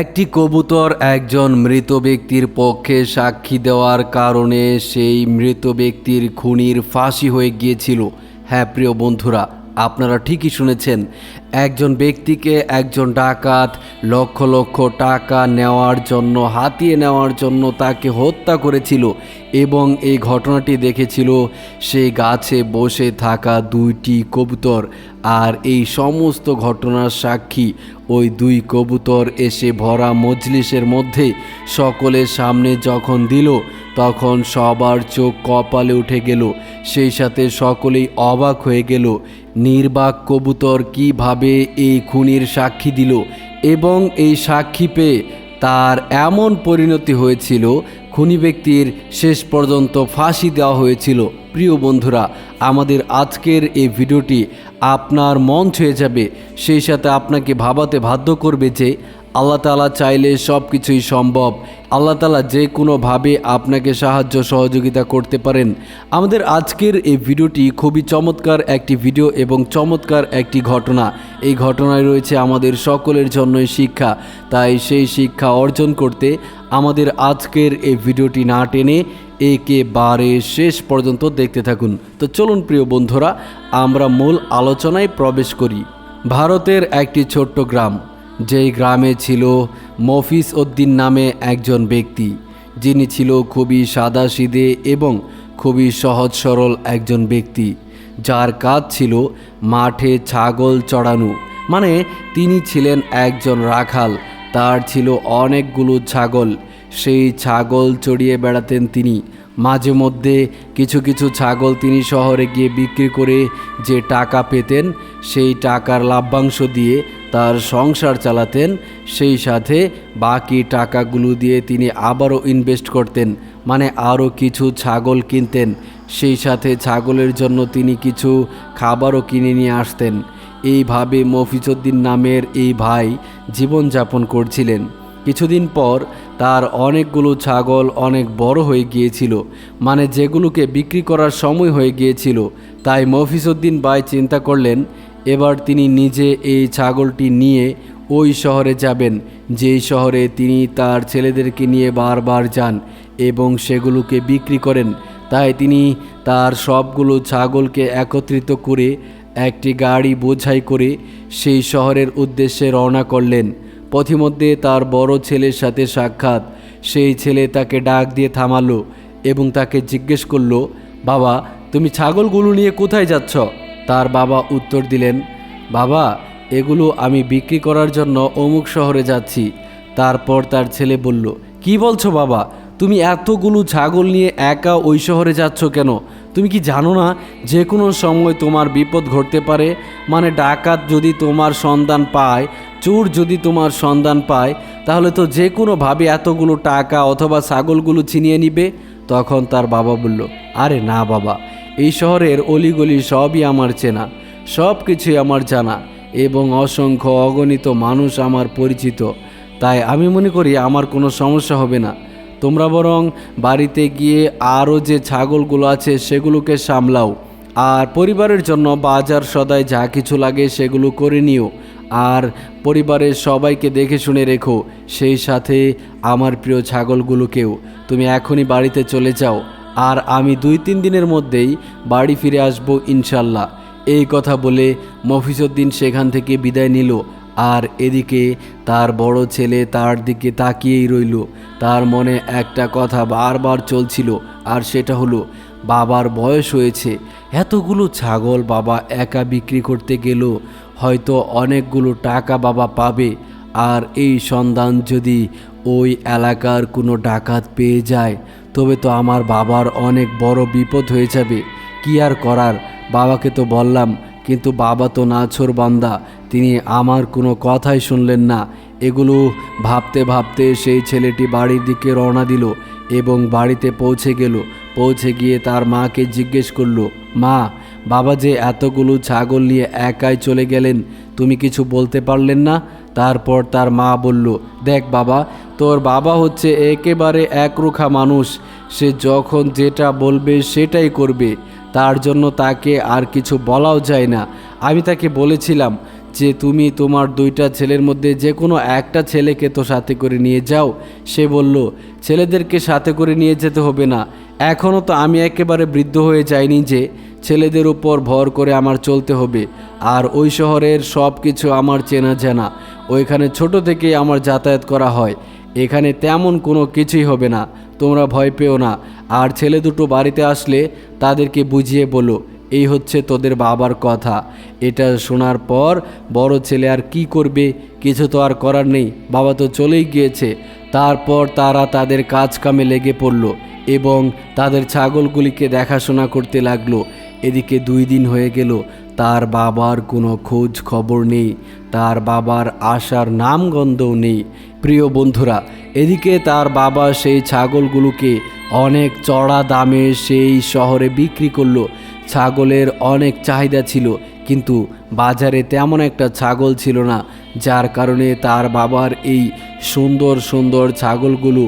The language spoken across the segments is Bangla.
একটি কবুতর একজন মৃত ব্যক্তির পক্ষে সাক্ষী দেওয়ার কারণে সেই মৃত ব্যক্তির খুনির ফাঁসি হয়ে গিয়েছিল। হ্যাঁ প্রিয় বন্ধুরা, আপনারা ঠিকই শুনেছেন একজন ব্যক্তিকে একজন ডাকাত লক্ষ লক্ষ টাকা নেওয়ার জন্য, হাতিয়ে নেওয়ার জন্য তাকে হত্যা করেছিল এবং এই ঘটনাটি দেখেছিল সেই গাছে বসে থাকা দুইটি কবুতর আর এই সমস্ত ঘটনার সাক্ষী ওই দুই কবুতর এসে ভরা মজলিসের মধ্যে সকলের সামনে যখন দিল, তখন সবার চোখ কপালে উঠে গেল। সেই সাথে সকলেই অবাক হয়ে গেল, নির্বাক কবুতর কীভাবে এই খুনির সাক্ষী দিল এবং এই সাক্ষী পেয়ে তার এমন পরিণতি হয়েছিল, খুনি ব্যক্তির শেষ পর্যন্ত ফাঁসি দেওয়া হয়েছিল। প্রিয় বন্ধুরা, আমাদের আজকের এই ভিডিওটি আপনার মন ছুঁয়ে যাবে। সেই সাথে আপনাকে ভাবাতে বাধ্য করবে যে আল্লাহ তালা চাইলে সব কিছুই সম্ভব। আল্লাহ তালা যে কোনোভাবে আপনাকে সাহায্য সহযোগিতা করতে পারেন। আমাদের আজকের এই ভিডিওটি খুবই চমৎকার একটি ভিডিও এবং চমৎকার একটি ঘটনা। এই ঘটনায় রয়েছে আমাদের সকলের জন্যই শিক্ষা। তাই সেই শিক্ষা অর্জন করতে আমাদের আজকের এই ভিডিওটি না টেনে একেবারে শেষ পর্যন্ত দেখতে থাকুন। তো চলুন প্রিয় বন্ধুরা, আমরা মূল আলোচনায় প্রবেশ করি। ভারতের একটি ছোট্ট গ্রাম। যেই গ্রামে ছিল মফিস উদ্দিন নামে একজন ব্যক্তি, যিনি ছিল খুবই সাদাসিদে এবং খুবই সহজ সরল একজন ব্যক্তি, যার কাজ ছিল মাঠে ছাগল চড়ানো। মানে তিনি ছিলেন একজন রাখাল, তার ছিল অনেকগুলো ছাগল, সেই ছাগল চড়িয়ে বেড়াতেন তিনি। মাঝে মধ্যে কিছু কিছু ছাগল তিনি শহরে গিয়ে বিক্রি করে যে টাকা পেতেন, সেই টাকার লাভ্যাংশ দিয়ে তার সংসার চালাতেন, সেই সাথে বাকি টাকাগুলো দিয়ে তিনি আবারও ইনভেস্ট করতেন মানে আরও কিছু ছাগল কিনতেন। সেই সাথে ছাগলের জন্য তিনি কিছু খাবারও কিনে নিয়ে আসতেন। এইভাবে মফিজুদ্দিন নামের এই ভাই জীবনযাপন করছিলেন। কিছুদিন পর তার অনেকগুলো ছাগল অনেক বড় হয়ে গিয়েছিল মানে যেগুলোকে বিক্রি করার সময় হয়ে গিয়েছিল। তাই মফিজুদ্দিন ভাই চিন্তা করলেন, এবার তিনি নিজে এই ছাগলটি নিয়ে ওই শহরে যাবেন, যেই শহরে তিনি তার ছেলেদেরকে নিয়ে বারবার যান এবং সেগুলোকে বিক্রি করেন। তাই তিনি তার সবগুলো ছাগলকে একত্রিত করে একটি গাড়ি বোঝাই করে সেই শহরের উদ্দেশ্যে রওনা করলেন। পথিমধ্যে তার বড় ছেলের সাথে সাক্ষাৎ। সেই ছেলে তাকে ডাক দিয়ে থামালো এবং তাকে জিজ্ঞেস করল, বাবা, তুমি ছাগলগুলো নিয়ে কোথায় যাচ্ছ? তার বাবা উত্তর দিলেন, বাবা, এগুলো আমি বিক্রি করার জন্য অমুক শহরে যাচ্ছি। তারপর তার ছেলে বলল, কি বলছো বাবা? তুমি এতগুলো ছাগল নিয়ে একা ওই শহরে যাচ্ছ কেন? তুমি কি জানো না যে কোনো সময় তোমার বিপদ ঘটতে পারে? মানে ডাকাত যদি তোমার সন্ধান পায়, চোর যদি তোমার সন্ধান পায়, তাহলে তো যে কোনোভাবে এতগুলো টাকা অথবা ছাগলগুলো ছিনিয়ে নিবে। তখন তার বাবা বলল, আরে না বাবা, এই শহরের অলিগলি সবই আমার চেনা সব কিছুই আমার জানা এবং অসংখ্য অগণিত মানুষ আমার পরিচিত। তাই আমি মনে করি আমার কোনো সমস্যা হবে না। তোমরা বরং বাড়িতে গিয়ে আরও যে ছাগলগুলো আছে সেগুলোকে সামলাও। আর পরিবারের জন্য বাজার সদায় যা কিছু লাগে সেগুলো করে নিও। আর পরিবারের সবাইকে দেখে শুনে রেখো, সেই সাথে আমার প্রিয় ছাগলগুলোকেও। তুমি এখনই বাড়িতে চলে যাও। আর আমি দুই তিন দিনের মধ্যেই বাড়ি ফিরে আসব ইনশাল্লাহ। এই কথা বলে মফিজুদ্দিন সেখান থেকে বিদায় নিল। আর এদিকে তার বড় ছেলে তার দিকে তাকিয়েই রইল। তার মনে একটা কথা বারবার চলছিল, আর সেটা হলো, বাবার বয়স হয়েছে। এতগুলো ছাগল বাবা একা বিক্রি করতে গেল, হয়তো অনেকগুলো টাকা বাবা পাবে। আর এই সন্ধান যদি ওই এলাকার কোনো ডাকাত পেয়ে যায়, তবে তো আমার বাবার অনেক বড় বিপদ হয়ে যাবে। কি আর করার? বাবাকে তো বললাম কিন্তু বাবা তো নাছোর বান্দা, তিনি আমার কোনো কথাই শুনলেন না। এগুলো ভাবতে ভাবতে সেই ছেলেটি বাড়ির দিকে রওনা দিল এবং বাড়িতে পৌঁছে গেল। পৌঁছে গিয়ে তার মাকে জিজ্ঞেস করল, মা, বাবা যে এতগুলো ছাগল নিয়ে একাই চলে গেলেন, তুমি কিছু বলতে পারলেন না? তারপর তার মা বলল, দেখ বাবা, তোর বাবা হচ্ছে একেবারে একরুখা মানুষ। সে যখন যেটা বলবে সেটাই করবে। তার জন্য তাকে আর কিছু বলাও যায় না। আমি তাকে বলেছিলাম যে, তুমি তোমার দুইটা ছেলের মধ্যে যে কোনো একটা ছেলেকে তো সাথে করে নিয়ে যাও। সে বলল, ছেলেদেরকে সাথে করে নিয়ে যেতে হবে না। এখনও তো আমি একেবারে বৃদ্ধ হয়ে যাইনি যে, ছেলেদের উপর ভর করে আমার চলতে হবে। আর ওই শহরের সব কিছু আমার চেনা জানা। ওইখানে ছোট থেকেই আমার যাতায়াত করা হয়। এখানে তেমন কোনো কিছুই হবে না। তোমরা ভয় পেও না। আর ছেলে দুটো বাড়িতে আসলে তাদেরকে বুঝিয়ে বলো, এই হচ্ছে তোদের বাবার কথা। এটা শোনার পর বড় ছেলে আর কি করবে, কিছু তো আর করার নেই। বাবা তো চলেই গিয়েছে। তারপর তারা তাদের কাজ কামে লেগে পড়ল এবং তাদের ছাগলগুলিকে দেখাশোনা করতে লাগল। এদিকে দুই দিন হয়ে গেল, তার বাবার কোনো খোঁজ খবর নেই, তার বাবার আসার নামগন্ধও নেই। প্রিয় বন্ধুরা এদিকে তার বাবা সেই ছাগলগুলোকে অনেক চড়া দামে সেই শহরে বিক্রি করল। ছাগলের অনেক চাহিদা ছিল, কিন্তু বাজারে তেমন একটা ছাগল ছিল না, যার কারণে তার বাবার এই সুন্দর সুন্দর ছাগলগুলো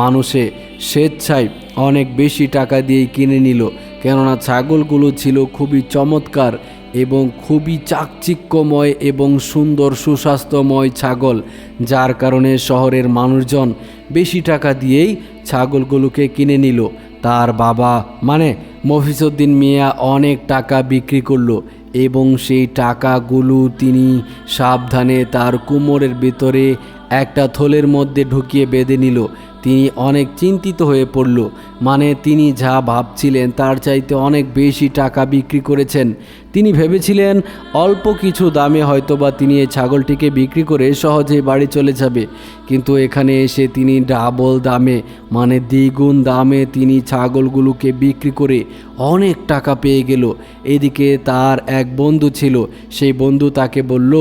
মানুষে স্বেচ্ছায় অনেক বেশি টাকা দিয়ে কিনে নিল। কেননা ছাগলগুলো ছিল খুবই চমৎকার এবং খুবই চাকচিক্যময় এবং সুন্দর সুস্বাস্থ্যময় ছাগল, যার কারণে শহরের মানুষজন বেশি টাকা দিয়েই ছাগলগুলোকে কিনে নিল। তার বাবা মানে মফিজউদ্দিন মিয়া, অনেক টাকা বিক্রি করল এবং সেই টাকাগুলো তিনি সাবধানে তার কুমোরের ভেতরে একটা থলের মধ্যে ঢুকিয়ে বেঁধে নিল। তিনি অনেক চিন্তিত হয়ে পড়ল। মানে তিনি যা ভাবছিলেন তার চাইতে অনেক বেশি টাকা বিক্রি করেছেন। তিনি ভেবেছিলেন অল্প কিছু দামে হয়তোবা তিনি এই ছাগলটিকে বিক্রি করে সহজেই বাড়ি চলে যাবে। কিন্তু এখানে এসে তিনি ডাবল দামে মানে দ্বিগুণ দামে তিনি ছাগলগুলোকে বিক্রি করে অনেক টাকা পেয়ে গেল। এদিকে তার এক বন্ধু ছিল, সেই বন্ধু তাকে বলল,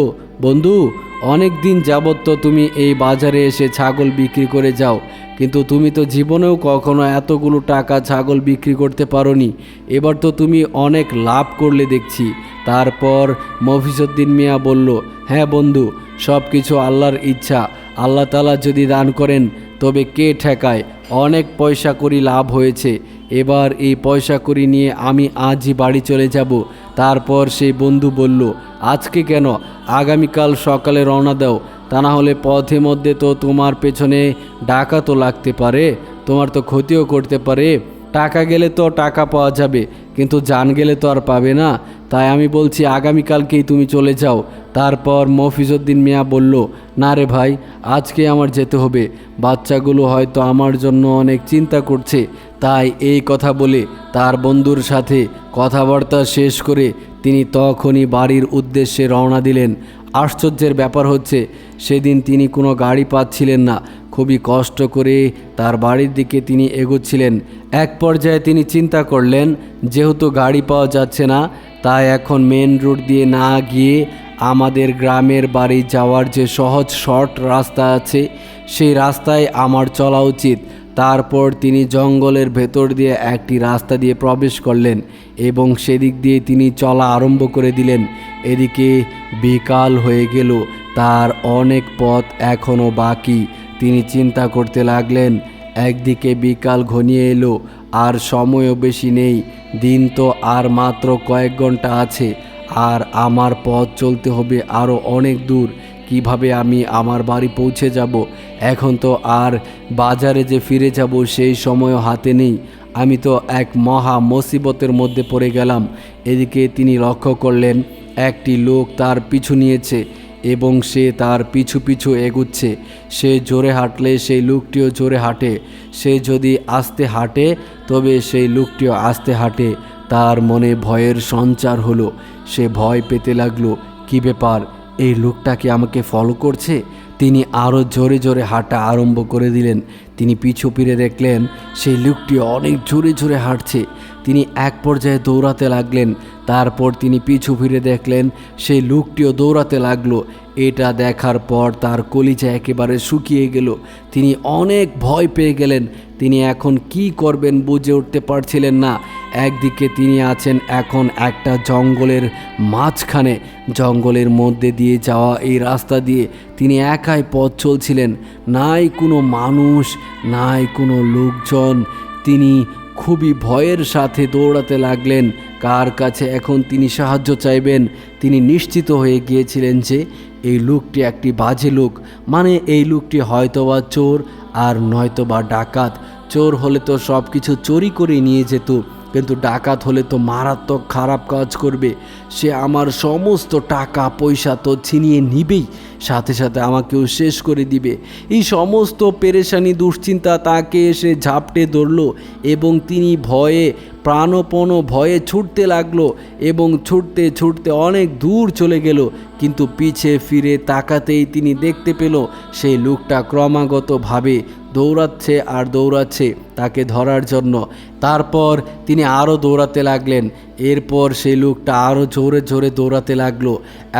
বন্ধু অনেক দিন যাবত তো তুমি এই বাজারে এসে ছাগল বিক্রি করে যাও, কিন্তু তুমি তো জীবনেও কখনো এতগুলো টাকা ছাগল বিক্রি করতে পারোনি। এবার তো তুমি অনেক লাভ করলে দেখছি। তারপর মফিজউদ্দিন মিয়া বলল হ্যাঁ বন্ধু সব কিছু আল্লাহর ইচ্ছা। আল্লাহ তালা যদি দান করেন, তবে কে ঠেকায়? অনেক পয়সা করি লাভ হয়েছে। এবার এই পয়সা করি নিয়ে আমি আজই বাড়ি চলে যাব। তারপর সেই বন্ধু বলল, আজকে কেন? আগামীকাল সকালে রওনা দাও। তা না হলে পথে মধ্যে তো তোমার পেছনে ডাকা তো লাগতে পারে, তোমার তো ক্ষতিও করতে পারে। টাকা গেলে তো টাকা পাওয়া যাবে, কিন্তু জান গেলে তো আর পাবে না। তাই আমি বলছি, আগামীকালকেই তুমি চলে যাও। তারপর মফিজউদ্দিন মিয়া বলল, না রে ভাই, আজকে আমার যেতে হবে। বাচ্চাগুলো হয়তো আমার জন্য অনেক চিন্তা করছে। তাই এই কথা বলে তার বন্ধুর সাথে কথাবার্তা শেষ করে তিনি তখনই বাড়ির উদ্দেশ্যে রওনা দিলেন। আশ্চর্যের ব্যাপার হচ্ছে, সেদিন তিনি কোনো গাড়ি পাচ্ছিলেন না। খুবই কষ্ট করে তার বাড়ির দিকে তিনি এগোচ্ছিলেন। এক পর্যায়ে তিনি চিন্তা করলেন, যেহেতু গাড়ি পাওয়া যাচ্ছে না, তাই এখন মেন রোড দিয়ে না গিয়ে আমাদের গ্রামের বাড়ি যাওয়ার যে সহজ শর্ট রাস্তা আছে, সেই রাস্তায় আমার চলা উচিত। তারপর তিনি জঙ্গলের ভেতর দিয়ে একটি রাস্তা দিয়ে প্রবেশ করলেন এবং সেদিক দিয়ে তিনি চলা আরম্ভ করে দিলেন। এদিকে বিকাল হয়ে গেল, তার অনেক পথ এখনও বাকি। তিনি চিন্তা করতে লাগলেন, একদিকে বিকাল ঘনিয়ে এলো, আর সময়ও বেশি নেই, দিন তো আর মাত্র কয়েক ঘণ্টা আছে, আর আমার পথ চলতে হবে আরও অনেক দূর। কীভাবে আমি আমার বাড়ি পৌঁছে যাব? এখন তো আর বাজারে যে ফিরে যাব সেই সময়ও হাতে নেই। আমি তো এক মহা মুসিবতের মধ্যে পড়ে গেলাম। এদিকে তিনি লক্ষ্য করলেন, একটি লোক তার পিছু নিয়েছে এবং সে তার পিছু পিছু এগুচ্ছে। সে জোরে হাঁটলে সেই লোকটিও জোরে হাঁটে। সে যদি আস্তে হাঁটে, তবে সেই লোকটিও আস্তে হাঁটে। তার মনে ভয়ের সঞ্চার হলো। সে ভয় পেতে লাগল। কী ব্যাপার? এই লোকটা কি আমাকে ফলো করছে? তিনি আরও জোরে জোরে হাঁটা আরম্ভ করে দিলেন। তিনি পিছু ফিরে দেখলেন, সেই লোকটি অনেক জোরে জোরে হাঁটছে। তিনি এক পর্যায়ে দৌড়াতে লাগলেন। তারপর তিনি পিছু ফিরে দেখলেন, সেই লোকটিও দৌড়াতে লাগল। এটা দেখার পর তার কলিজা একেবারে শুকিয়ে গেল। তিনি অনেক ভয় পেয়ে গেলেন। তিনি এখন কি করবেন বুঝে উঠতে পারছিলেন না। একদিকে তিনি আছেন এখন একটা জঙ্গলের মাঝখানে। জঙ্গলের মধ্যে দিয়ে যাওয়া এই রাস্তা দিয়ে তিনি একাই পথ চলছিলেন। নাই কোনো মানুষ, নাই কোনো লোকজন। তিনি খুবই ভয়ের সাথে দৌড়াতে লাগলেন। কার কাছে এখন তিনি সাহায্য চাইবেন? তিনি নিশ্চিত হয়ে গিয়েছিলেন যে এই লোকটি একটি বাজে লোক। মানে এই লোকটি হয়তোবা চোর আর নয়তোবা ডাকাত। চোর হলে তো সব কিছু চুরি করে নিয়ে যেত। কিন্তু ডাকাত হলে তো মারাত্মক খারাপ কাজ করবে। সে আমার সমস্ত টাকা, পয়সা তো ছিনিয়ে নিবেই, সাথে সাথে আমাকেও শেষ করে দিবে। এই সমস্ত পেরেশানি, দুশ্চিন্তা তাকে এসে ঝাপটে ধরলো এবং তিনি ভয়ে, প্রাণপণ ভয়ে ছুটতে লাগল এবং ছুটতে ছুটতে অনেক দূর চলে গেল। কিন্তু পিছে ফিরে তাকাতেই তিনি দেখতে পেল, সেই লোকটা ক্রমাগতভাবে দৌড়াচ্ছে আর দৌড়াচ্ছে তাকে ধরার জন্য। তারপর তিনি আরও দৌড়াতে লাগলেন। এরপর সেই লোকটা আরও জোরে জোরে দৌড়াতে লাগল।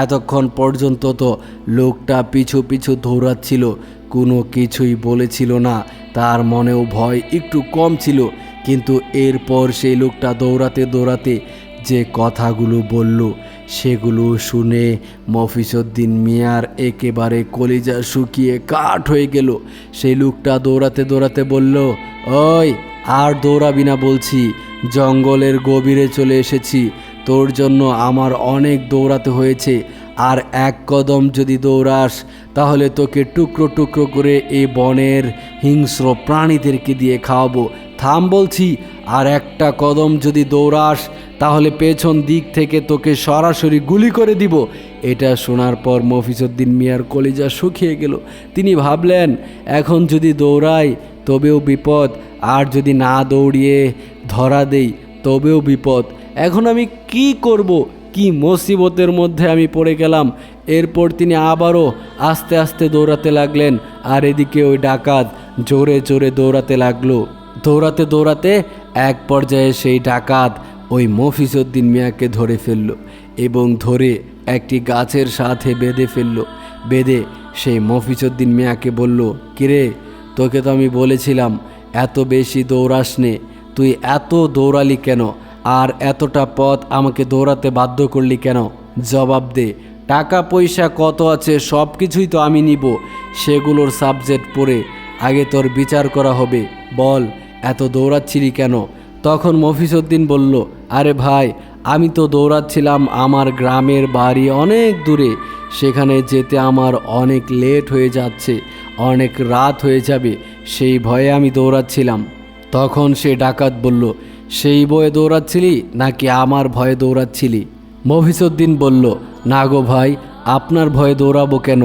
এতক্ষণ পর্যন্ত তো লোকটা পিছু পিছু দৌড়াচ্ছিল, কোনো কিছুই বলেছিল না। তার মনেও ভয় একটু কম ছিল, কিন্তু এরপর সেই লোকটা দৌড়াতে দৌড়াতে যে কথাগুলো বলল সেগুলো শুনে মফিসুদ্দিন মিয়ার একেবারে কলিজা শুকিয়ে কাঠ হয়ে গেল। সেই লোকটা দৌড়াতে দৌড়াতে বলল, ওই, আর দৌড়াবি না বলছি, জঙ্গলের গভীরে চলে এসেছি। তোর জন্য আমার অনেক দৌড়াতে হয়েছে, আর এক কদম যদি দৌড়াস, তাহলে তোকে টুকরো টুকরো করে এই বনের হিংস্র প্রাণীদেরকে দিয়ে খাওয়াবো। থাম বলছি, আর একটা কদম যদি দৌড়াস তাহলে পেছন দিক থেকে তোকে সরাসরি গুলি করে দিব। এটা শোনার পর মফিজুদ্দিন মিয়ার কলিজা শুকিয়ে গেল। তিনি ভাবলেন, এখন যদি দৌড়াই, তবেও বিপদ। আর যদি না দৌড়িয়ে ধরা দেই, তবেও বিপদ। এখন আমি কি করব? কি মুসিবতের মধ্যে আমি পড়ে গেলাম? এরপর তিনি আবারও আস্তে আস্তে দৌড়াতে লাগলেন। আর এদিকে ওই ডাকাত জোরে জোরে দৌড়াতে লাগল। দৌড়াতে দৌড়াতে এক পর্যায়ে সেই ডাকাত ওই মফিজুদ্দিন মিয়াকে ধরে ফেলল এবং ধরে একটি গাছের সাথে বেঁধে ফেলল। বেঁধে সেই মফিজুদ্দিন মিয়াকে বলল, কিরে, তোকে তো আমি বলেছিলাম, এত বেশি দৌড়াস নে। তুই এত দৌড়ালি কেন? আর এতটা পথ আমাকে দৌড়াতে বাধ্য করলি কেন? জবাব দে, টাকা, পয়সা কত আছে সব কিছুই তো আমি নিব। সেগুলোর সাবজেক্ট পড়ে আগে তোর বিচার করা হবে। বল, এত দৌড়াচ্ছিলি কেন? তখন মফিজউদ্দিন বলল, আরে ভাই, আমি তো দৌড়াচ্ছিলাম আমার গ্রামের বাড়ি অনেক দূরে। সেখানে যেতে আমার অনেক লেট হয়ে যাচ্ছে, অনেক রাত হয়ে যাবে, সেই ভয়ে আমি দৌড়াচ্ছিলাম। তখন সে ডাকাত বলল, সেই বয়ে দৌড়াচ্ছিলি নাকি আমার ভয়ে দৌড়াচ্ছিলি? মফিজউদ্দিন বলল, না গো ভাই, আপনার ভয়ে দৌড়াবো কেন?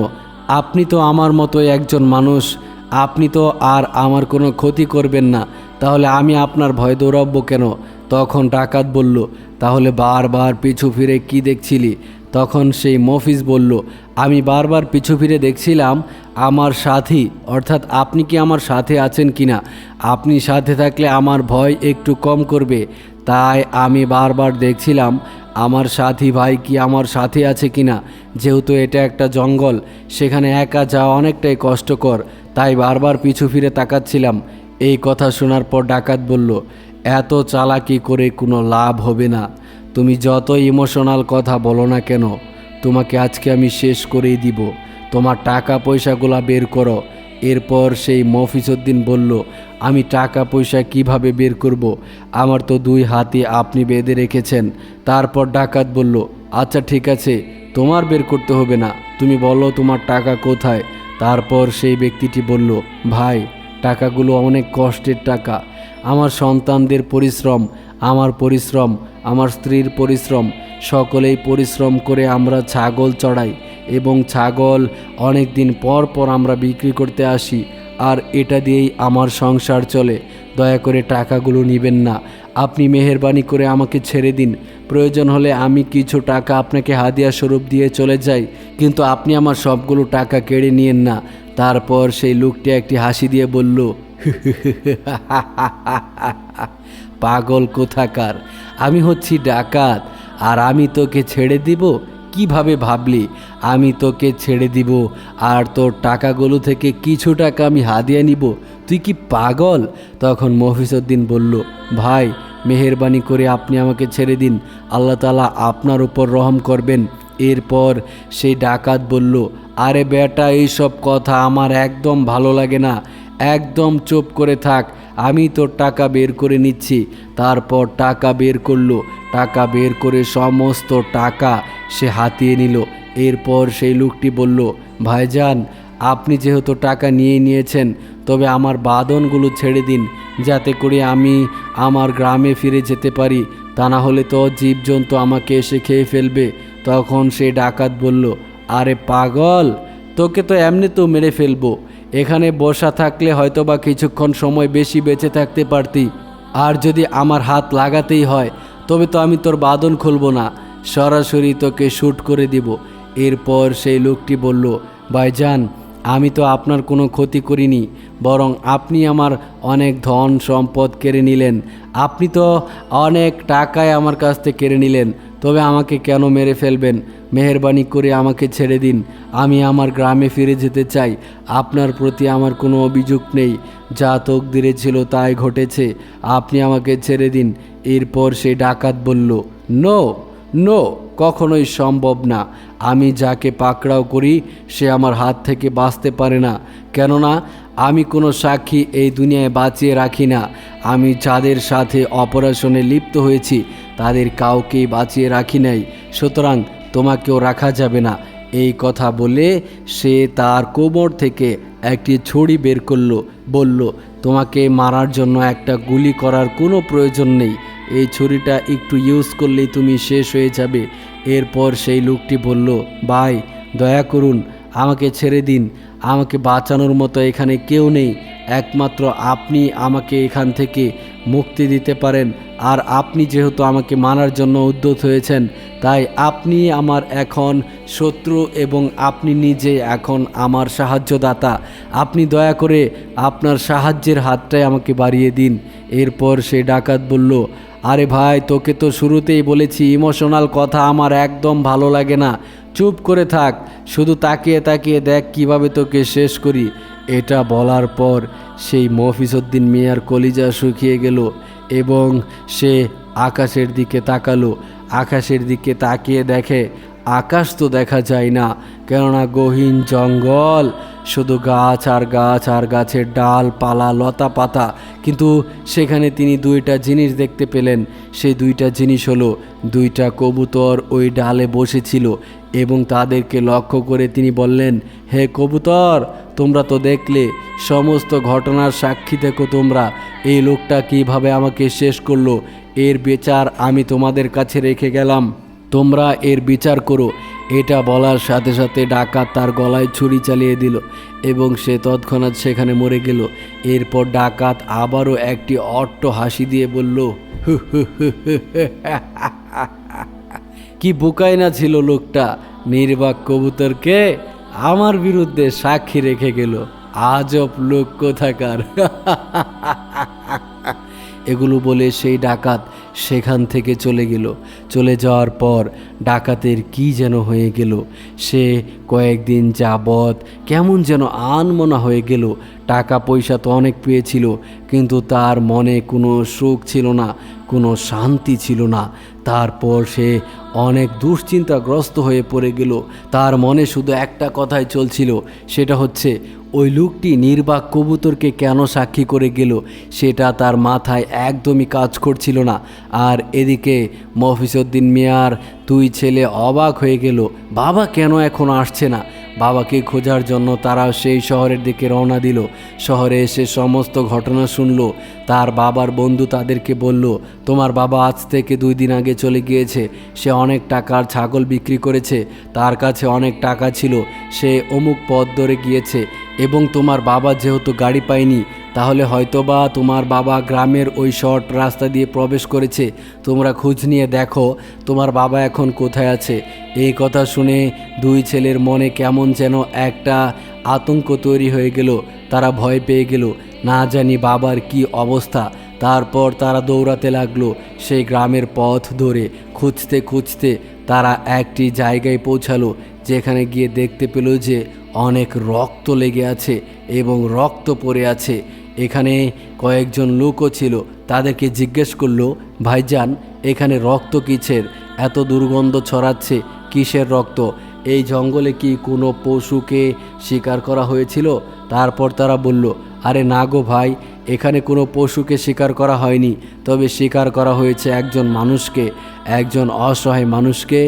আপনি তো আমার মতো একজন মানুষ আপনি তো আর আমার কোনো ক্ষতি করবেন না। তাহলে আমি আপনার ভয় দৌড়াবো কেন? তখন ডাকাত বলল, তাহলে বারবার পিছু ফিরে কি দেখছিলি? তখন সেই মফিজ বলল, আমি বারবার পিছু ফিরে দেখছিলাম আমার সাথী। অর্থাৎ আপনি কি আমার সাথে আছেন কি না আপনি সাথে থাকলে আমার ভয় একটু কম করবে। তাই আমি বারবার দেখছিলাম আমার সাথী ভাই কি আমার সাথে আছে কি না যেহেতু এটা একটা জঙ্গল, সেখানে একা যাওয়া অনেকটাই কষ্টকর। তাই বারবার পিছু ফিরে তাকাচ্ছিলাম। এই কথা শোনার পর ডাকাত বলল, এত চালাকি করে কোনো লাভ হবে না। তুমি যত ইমোশনাল কথা বলো না কেন, তোমাকে আজকে আমি শেষ করেই দিব। তোমার টাকা পয়সাগুলা বের করো। এরপর সেই মফিজউদ্দিন বলল, আমি টাকা পয়সা কীভাবে বের করব। আমার তো দুই হাতে আপনি বেঁধে রেখেছেন। তারপর ডাকাত বলল আচ্ছা ঠিক আছে, তোমার বের করতে হবে না। তুমি বলো তোমার টাকা কোথায়? তারপর সেই ব্যক্তিটি বলল, ভাই, টাকাগুলো অনেক কষ্টের টাকা। আমার সন্তানদের পরিশ্রম, আমার পরিশ্রম, আমার স্ত্রীর পরিশ্রম, সকলেই পরিশ্রম করে আমরা ছাগল চড়াই এবং ছাগল অনেক দিন পর পর আমরা বিক্রি করতে আসি, আর এটা দিয়েই আমার সংসার চলে। দয়া করে টাকাগুলো নেবেন না। আপনি মেহরবানি করে আমাকে ছেড়ে দিন। প্রয়োজন হলে আমি কিছু টাকা আপনাকে হাদিয়া স্বরূপ দিয়ে চলে যাই কিন্তু আপনি আমার সবগুলো টাকা কেড়ে নিয়েন না তারপর সেই লোকটি একটি হাসি দিয়ে বলল পাগল কোথাকার আমি হচ্ছি ডাকাত আর আমি তোকে ছেড়ে দিব কীভাবে ভাবলি আমি তোকে ছেড়ে দিব আর তোর টাকাগুলো থেকে কিছু টাকা আমি হাদিয়া নিব তুই কি পাগল তখন মফিজউদ্দিন বলল ভাই মেহরবানি করে আপনি আমাকে ছেড়ে দিন। আল্লাহ তালা আপনার উপর রহম করবেন। এরপর সেই ডাকাত বলল, আরে বেটা, এইসব কথা আমার একদম ভালো লাগে না। একদম চুপ করে থাক, আমি তোর টাকা বের করে নিচ্ছি। তারপর টাকা বের করল। টাকা বের করে সমস্ত টাকা সে হাতিয়ে নিল। এরপর সেই লোকটি বলল, ভাইজান, আপনি যেহেতু টাকা নিয়ে নিয়েছেন তবে আমার বাদনগুলো ছেড়ে দিন, যাতে করে আমি আমার গ্রামে ফিরে যেতে পারি। তা না হলে তো জীবজন্তু আমাকে এসে খেয়ে ফেলবে। তখন সে ডাকাত বলল, আরে পাগল, তোকে তো এমনি তো মেরে ফেলব। এখানে বসা থাকলে হয়তো বা কিছুক্ষণ সময় বেশি বেঁচে থাকতে পারতি। আর যদি আমার হাত লাগাতেই হয়, তবে তো আমি তোর বাদন খুলবো না। সরাসরি তোকে শ্যুট করে দিব। এরপর সেই লোকটি বলল, ভাইজান আমি তো আপনার কোনো ক্ষতি করিনি, বরং আপনি আমার অনেক ধন সম্পদ কেড়ে নিলেন। আপনি তো অনেক টাকায় আমার কাছ থেকে কেড়ে নিলেন, তবে আমাকে কেন মেরে ফেলবেন? মেহরবানি করে আমাকে ছেড়ে দিন। আমি আমার গ্রামে ফিরে যেতে চাই। আপনার প্রতি আমার কোনো অভিযোগ নেই। যা তকদিরে ছিল তাই ঘটেছে। আপনি আমাকে ছেড়ে দিন। এরপর সে ডাকাত বলল, নো। নো, কখনোই সম্ভব না। আমি যাকে পাকড়াও করি, সে আমার হাত থেকে বাঁচতে পারে না। কেননা, আমি কোনো সাক্ষী এই দুনিয়ায় বাঁচিয়ে রাখি না। আমি যাদের সাথে অপারেশনে লিপ্ত হয়েছি, তাদের কাউকেই বাঁচিয়ে রাখি নাই। সুতরাং তোমাকেও রাখা যাবে না। এই কথা বলে সে তার কোমর থেকে একটি ছড়ি বের করল, বলল, তোমাকে মারার জন্য একটা গুলি করার কোনো প্রয়োজন নেই। এই ছুরিটা একটু ইউজ করলেই তুমি শেষ হয়ে যাবে। এরপর সেই লোকটি বলল, ভাই, দয়া করুন, আমাকে ছেড়ে দিন। আমাকে বাঁচানোর মতো এখানে কেউ নেই। একমাত্র আপনি আমাকে এখান থেকে মুক্তি দিতে পারেন। আর আপনি যেহেতু আমাকে মানার জন্য উদ্যত হয়েছেন, তাই আপনি আমার এখন শত্রু এবং আপনি নিজে এখন আমার সাহায্যদাতা। আপনি দয়া করে আপনার সাহায্যের হাতটাই আমাকে বাড়িয়ে দিন। এরপর সে ডাকাত বলল আরে ভাই, তোকে তো শুরুতেই বলেছি ইমোশনাল কথা আমার একদম ভালো লাগে না। চুপ করে থাক, শুধু তাকিয়ে তাকিয়ে দেখ কীভাবে তোকে শেষ করি। এটা বলার পর সেই মফিসুদ্দিন মিয়ার কলিজা শুকিয়ে গেল এবং সে আকাশের দিকে তাকালো। আকাশের দিকে তাকিয়ে দেখে আকাশ তো দেখা যায় না, কেননা গহীন জঙ্গল। শুধু গাছ আর গাছ আর গাছের ডাল পালা লতা পাতা কিন্তু সেখানে তিনি দুইটা জিনিস দেখতে পেলেন। সেই দুইটা জিনিস হলো, দুইটা কবুতর ওই ডালে বসেছিল এবং তাদেরকে লক্ষ্য করে তিনি বললেন, হে কবুতর, তোমরা তো দেখলে, সমস্ত ঘটনার সাক্ষী দেখো তোমরা। এই লোকটা কীভাবে আমাকে শেষ করল? এর বিচার আমি তোমাদের কাছে রেখে গেলাম। তোমরা এর বিচার করো এটা বলার সাথে সাথে ডাকাত তার গলায় ছুরি চালিয়ে দিল এবং সে তৎক্ষণাৎ সেখানে মরে গেল এরপর ডাকাত আবারও একটি অট্ট হাসি দিয়ে বলল কি বোকাই না ছিল লোকটা নির্বাক কবুতরকে আমার বিরুদ্ধে সাক্ষী রেখে গেল আজব লোক কোথাকার এগুলো বলে সেই ডাকাত সেখান থেকে চলে গেল। চলে যাওয়ার পর ডাকাতের কি যেন হয়ে গেল। সে কয়েকদিন যাবৎ কেমন যেন আনমনা হয়ে গেল। টাকা পয়সা তো অনেক পেয়েছিল, কিন্তু তার মনে কোনো সুখ ছিল না, কোনো শান্তি ছিল না। তারপর সে অনেক দুশ্চিন্তাগ্রস্ত হয়ে পড়ে গেল। তার মনে শুধু একটা কথাই চলছিল, সেটা হচ্ছে ওই লোকটি নির্বাক কবুতরকে কেন সাক্ষী করে গেল সেটা তার মাথায় একদমই কাজ করছিল না। আর এদিকে মফিসুদ্দিন মিয়ার দুই ছেলে অবাক হয়ে গেল, বাবা কেন এখন আসছে না? বাবাকে খোঁজার জন্য তারা সেই শহরের দিকে রওনা দিল। শহরে এসে সমস্ত ঘটনা শুনল। তার বাবার বন্ধু তাদেরকে বলল, তোমার বাবা আজ থেকে দুই দিন আগে চলে গিয়েছে। সে অনেক টাকার ছাগল বিক্রি করেছে। তার কাছে অনেক টাকা ছিল। সে অমুক পথ ধরে গিয়েছে এবং তোমার বাবা যেহেতু গাড়ি পায়নি তাহলে হয়তোবা তোমার বাবা গ্রামের ওই শর্ট রাস্তা দিয়ে প্রবেশ করেছে। তোমরা খোঁজ নিয়ে দেখো, তোমার বাবা এখন কোথায় আছে। এই কথা শুনে দুই ছেলের মনে কেমন যেন একটা আতঙ্ক তৈরি হয়ে গেল। তারা ভয় পেয়ে গেল। না জানি বাবার কি অবস্থা। তারপর তারা দৌড়াতে লাগল সেই গ্রামের পথ ধরে। খুঁজতে খুঁজতে তারা একটি জায়গায় পৌঁছালো, যেখানে গিয়ে দেখতে পেল যে অনেক রক্ত লেগে আছে এবং রক্ত পড়ে আছে। এখানে কয়েকজন লোকও ছিল, তাদেরকে জিজ্ঞেস করল ভাইজান এখানে রক্ত কিসের? এত দুর্গন্ধ ছড়াচ্ছে, কিসের রক্ত? এই জঙ্গলে কি কোনো পশুকে শিকার করা হয়েছিল? তারপর তারা বলল, আরে না গো ভাই, এখানে কোনো পশুকে শিকার করা হয়নি, তবে শিকার করা হয়েছে একজন মানুষকে। একজন অসহায় মানুষকে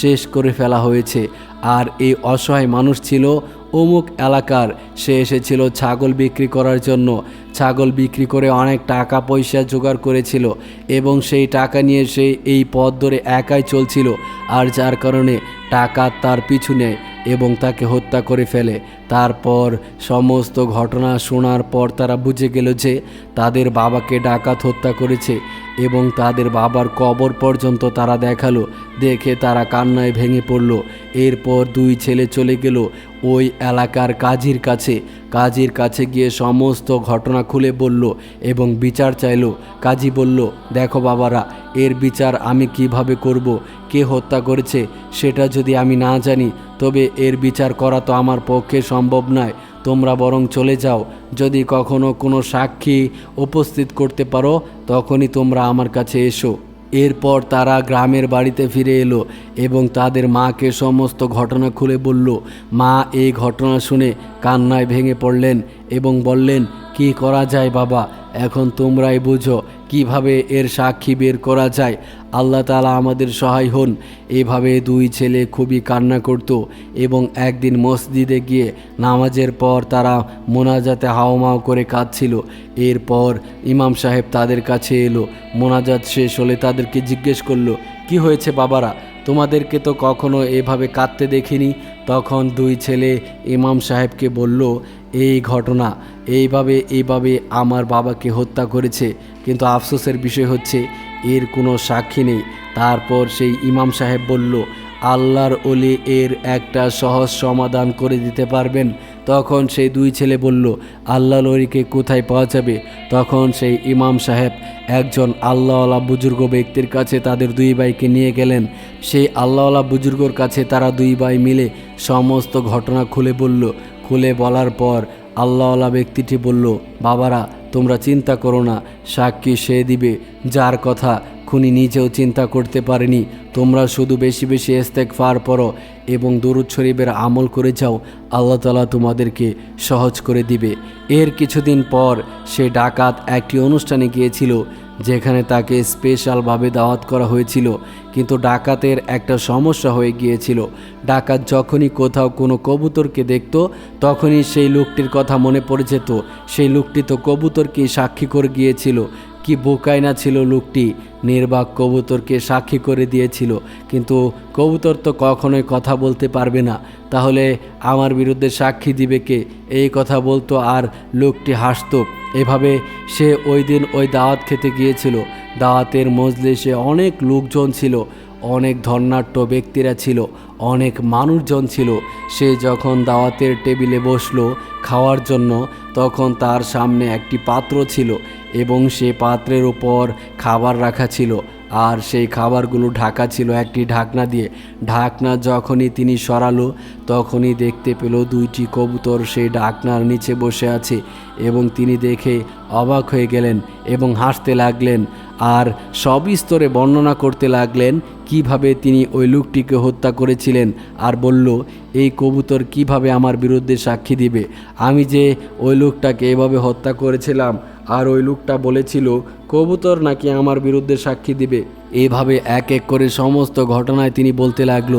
শেষ করে ফেলা হয়েছে। আর এই অসহায় মানুষ ছিল অমুক এলাকার। সে এসেছিল ছাগল বিক্রি করার জন্য। ছাগল বিক্রি করে অনেক টাকা পয়সা জোগাড় করেছিল এবং সেই টাকা নিয়ে সে এই পথ ধরে একাই চলছিল। আর যার কারণে টাকা তার পিছু নেয়। এবং তাকে হত্যা করে ফেলে। তারপর সমস্ত ঘটনা শোনার পর তারা বুঝে গেল যে তাদের বাবাকে ডাকাত হত্যা করেছে এবং তাদের বাবার কবর পর্যন্ত তারা দেখাল। দেখে তারা কান্নায় ভেঙে পড়ল। এরপর দুই ছেলে চলে গেল ওই এলাকার কাজীর কাছে। কাজীর কাছে গিয়ে সমস্ত ঘটনা খুলে বলল এবং বিচার চাইলো। কাজী বলল, দেখো বাবারা, এর বিচার আমি কীভাবে করব? কে হত্যা করেছে? সেটা যদি আমি না জানি, তবে এর বিচার করা তো আমার পক্ষে সম্ভব নয়। তোমরা বরং চলে যাও। যদি কখনো কোনো সাক্ষী উপস্থিত করতে পারো, তখনই তোমরা আমার কাছে এসো। এরপর তারা গ্রামের বাড়িতে ফিরে এলো এবং তাদের মাকে সমস্ত ঘটনা খুলে বলল। মা, এই ঘটনা শুনে কান্নায় ভেঙে পড়লেন এবং বললেন, কি করা যায় বাবা? এখন তোমরাই বুঝো। কীভাবে এর সাক্ষী বের করা যায়? আল্লাহ তালা আমাদের সহায় হন। এভাবে দুই ছেলে খুবই কান্না করত এবং একদিন মসজিদে গিয়ে নামাজের পর তারা মোনাজাতে হাওমাও করে কাঁদছিল। এরপর ইমাম সাহেব তাদের কাছে এলো। মোনাজাত শেষ হলে তাদেরকে জিজ্ঞেস করল, কি হয়েছে বাবারা? তোমাদেরকে তো কখনো এভাবে কাঁদতে দেখিনি? তখন দুই ছেলে ইমাম সাহেবকে বলল এই ঘটনা, এইভাবে এইভাবে আমার বাবাকে হত্যা করেছে। কিন্তু আফসোসের বিষয় হচ্ছে, এর কোনো সাক্ষী নেই। তারপর সেই ইমাম সাহেব বলল, আল্লাহর ওলি এর একটা সহজ সমাধান করে দিতে পারবেন। তখন সেই দুই ছেলে বলল আল্লাহ লরিকে কোথায় পাওয়া যাবে? তখন সেই ইমাম সাহেব একজন আল্লাহওয়ালা বুজুর্গ ব্যক্তির কাছে তাদের দুই ভাইকে নিয়ে গেলেন। সেই আল্লাহওয়ালা বুজুর্গর কাছে তারা দুই ভাই মিলে সমস্ত ঘটনা খুলে বলল খুলে বলার পর আল্লাহওয়ালা ব্যক্তিটি বলল, বাবারা, তোমরা চিন্তা করো না, সাক্ষী সে দিবে, যার কথা খুনি নিজেও চিন্তা করতে পারেনি। তোমরা শুধু বেশি বেশি এস্তেক ফার পড়ো এবং দরুদ শরীফের আমল করে যাও, আল্লাহ তালা তোমাদেরকে সহজ করে দিবে। এর কিছুদিন পর সে ডাকাত একটি অনুষ্ঠানে গিয়েছিল যেখানে তাকে স্পেশালভাবে দাওয়াত করা হয়েছিল, কিন্তু ডাকাতের একটা সমস্যা হয়ে গিয়েছিল। ডাকাত যখনই কোথাও কোনো কবুতরকে দেখত, তখনই সেই লোকটির কথা মনে পড়ে যেত। সেই লোকটি তো কবুতরকে সাক্ষী করে গিয়েছিল। কি বোকাই না ছিল লোকটি? নির্বাক কবুতরকে সাক্ষী করে দিয়েছিল। কিন্তু কবুতর তো কখনোই কথা বলতে পারবে না। তাহলে আমার বিরুদ্ধে সাক্ষী দিবে কে? এই কথা বলতো আর লোকটি হাসতো। এভাবে সে ওই দিন ওই দাওয়াত খেতে গিয়েছিল। দাওয়াতের মজলিসে অনেক লোকজন ছিল। অনেক ধর্নাট্য ব্যক্তিরা ছিল। অনেক মানুষজন ছিল। সে যখন দাওয়াতের টেবিলে বসল খাওয়ার জন্য, তখন তার সামনে একটি পাত্র ছিল এবং সে পাত্রের ওপর খাবার রাখা ছিল। আর সেই খাবারগুলো ঢাকা ছিল একটি ঢাকনা দিয়ে। ঢাকনা যখনই তিনি সরালো, তখনই দেখতে পেল দুইটি কবুতর সেই ঢাকনার নিচে বসে আছে এবং তিনি দেখে অবাক হয়ে গেলেন এবং হাসতে লাগলেন। আর সবিস্তরে বর্ণনা করতে লাগলেন কীভাবে তিনি ওই লোকটিকে হত্যা করেছিলেন আর বলল, এই কবুতর কীভাবে আমার বিরুদ্ধে সাক্ষী দিবে? আমি যে ওই লোকটাকে এভাবে হত্যা করেছিলাম আর ওই লোকটা বলেছিল কবুতর নাকি আমার বিরুদ্ধে সাক্ষী দিবে? এভাবে এক এক করে সমস্ত ঘটনায় তিনি বলতে লাগল,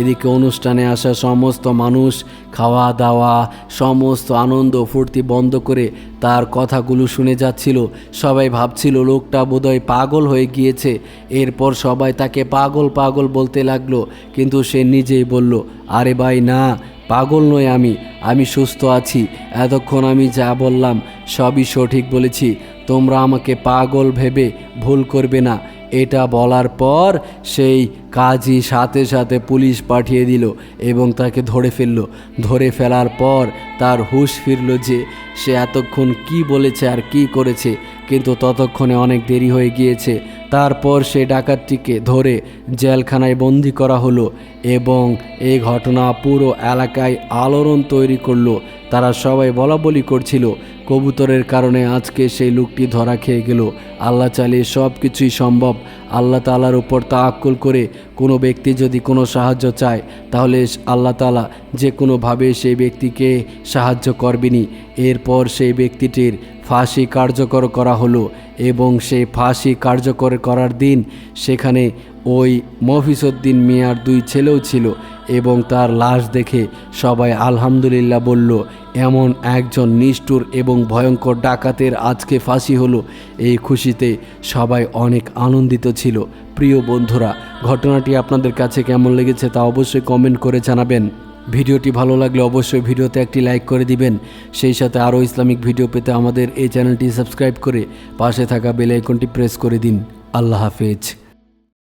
এদিকে অনুষ্ঠানে আসা সমস্ত মানুষ খাওয়া দাওয়া সমস্ত আনন্দ ফুর্তি বন্ধ করে তার কথাগুলো শুনে যাচ্ছিল। সবাই ভাবছিল, লোকটা বোধহয় পাগল হয়ে গিয়েছে। এরপর সবাই তাকে পাগল পাগল বলতে লাগল, কিন্তু সে নিজেই বলল, আরে ভাই, না, পাগল নই আমি আমি সুস্থ আছি, এতক্ষণ আমি যা বললাম সবই সঠিক বলেছি। তোমরা আমাকে পাগল ভেবে ভুল করবে না। এটা বলার পর সেই কাজী সাথে সাথে পুলিশ পাঠিয়ে দিল এবং তাকে ধরে ফেলল। ধরে ফেলার পর তার হুশ ফিরল যে সে এতক্ষণ কি বলেছে আর কি করেছে, কিন্তু ততক্ষণে অনেক দেরি হয়ে গিয়েছে। তারপর সে ডাকাতটিকে ধরে জেলখানায় বন্দি করা হলো এবং এই ঘটনা পুরো এলাকায় আলোড়ন তৈরি করল। তারা সবাই বলা বলি করছিল কবুতরের কারণে আজকে সেই লোকটি ধরা খেয়ে গেল। আল্লাহ চাইলে সব কিছুই সম্ভব। আল্লাহ তালার উপর তাক্কুল করে কোনো ব্যক্তি যদি কোনো সাহায্য চায়, তাহলে আল্লাহ তালা যে কোনোভাবে সেই ব্যক্তিকে সাহায্য করবেনি এরপর সেই ব্যক্তিটির ফাঁসি কার্যকর করা হলো এবং সেই ফাঁসি কার্যকর করার দিন সেখানে ওই মফিসুদ্দিন মিয়ার দুই ছেলেও ছিল এবং তার লাশ দেখে সবাই আলহামদুলিল্লাহ বলল এমন একজন নিষ্ঠুর এবং ভয়ঙ্কর ডাকাতের আজকে ফাঁসি হলো। এই খুশিতে সবাই অনেক আনন্দিত ছিল। প্রিয় বন্ধুরা, ঘটনাটি আপনাদের কাছে কেমন লেগেছে তা অবশ্যই কমেন্ট করে জানাবেন। ভিডিওটি ভালো লাগলে অবশ্যই ভিডিওতে একটি লাইক করে দিবেন। সেই সাথে আরও ইসলামিক ভিডিও পেতে আমাদের এই চ্যানেলটি সাবস্ক্রাইব করে পাশে থাকা বেল আইকনটি প্রেস করে দিন। আল্লাহ হাফেজ।